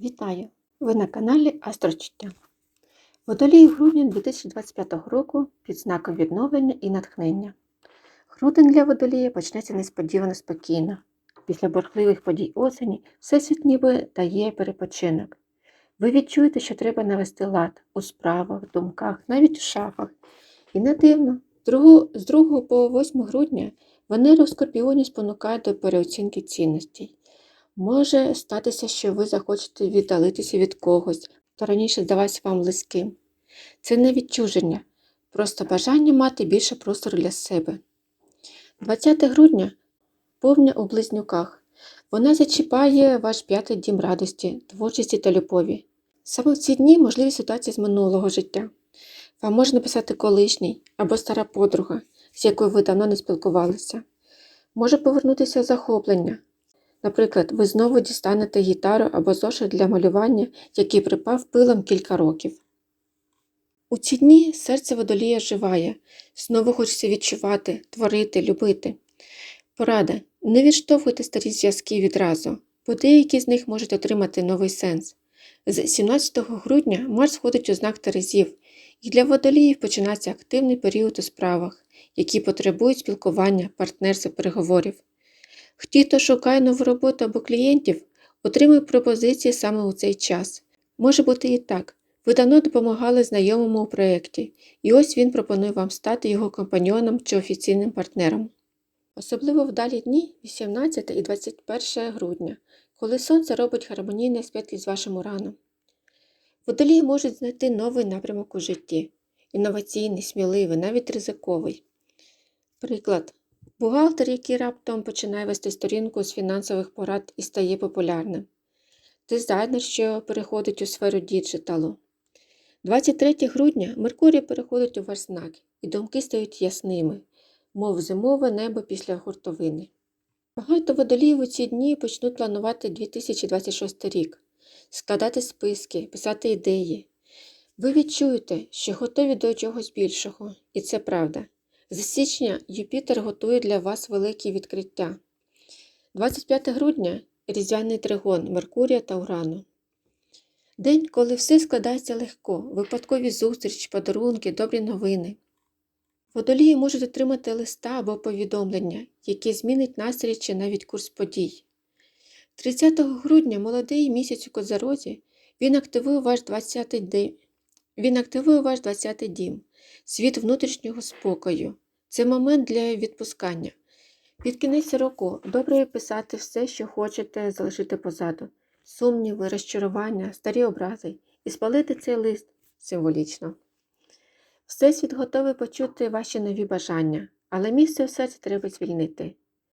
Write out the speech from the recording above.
Вітаю! Ви на каналі Астрочуття. Водолій грудня 2025 року під знаком відновлення і натхнення. Грудень для водолія почнеться несподівано спокійно. Після бурхливих подій осені всесвіт ніби дає перепочинок. Ви відчуєте, що треба навести лад у справах, думках, навіть у шафах. І не дивно, з 2 по 8 грудня Венера в Скорпіоні спонукає до переоцінки цінностей. Може статися, що ви захочете віддалитися від когось, хто раніше здавався вам близьким. Це не відчуження, просто бажання мати більше простору для себе. 20 грудня повня у близнюках. Вона зачіпає ваш п'ятий дім радості, творчості та любові. Саме в ці дні можливі ситуації з минулого життя. Вам може написати колишній або стара подруга, з якою ви давно не спілкувалися. Може повернутися захоплення, Наприклад, ви знову дістанете гітару або зошит для малювання, який припав пилом кілька років. У ці дні серце водолія живає, знову хочеться відчувати, творити, любити. Порада. Не відштовхуйте старі зв'язки відразу, бо деякі з них можуть отримати новий сенс. З 17 грудня Марс входить у знак Терезів, і для водоліїв починається активний період у справах, які потребують спілкування, партнерства, переговорів. Ті, хто шукає нову роботу або клієнтів, отримує пропозиції саме у цей час. Може бути і так. Ви давно допомагали знайомому у проєкті, і ось він пропонує вам стати його компаньйоном чи офіційним партнером. Особливо вдалі дні 18 і 21 грудня, коли сонце робить гармонійне світло з вашим ураном. Водолії можуть знайти новий напрямок у житті інноваційний, сміливий, навіть ризиковий. Приклад. Бухгалтер, який раптом починає вести сторінку з фінансових порад і стає популярним. Дизайнер, що переходить у сферу діджиталу. 23 грудня Меркурій переходить у ваш знак, і думки стають ясними, мов зимове небо після гуртовини. Багато водоліїв у ці дні почнуть планувати 2026 рік, складати списки, писати ідеї. Ви відчуєте, що готові до чогось більшого, і це правда. З січня Юпітер готує для вас великі відкриття. 25 грудня різдвяний тригон Меркурія та Урану. День, коли все складається легко, випадкові зустрічі, подарунки, добрі новини. Водолії можуть отримати листа або повідомлення, які змінить настрій чи навіть курс подій. 30 грудня молодий місяць у Козарозі він активує ваш 20-й день. Він активує ваш 20-й дім, світ внутрішнього спокою. Це момент для відпускання. Під кінець року добре писати все, що хочете залишити позаду. Сумніви, розчарування, старі образи і спалити цей лист символічно. Всесвіт готовий почути ваші нові бажання, але місце у серці треба звільнити.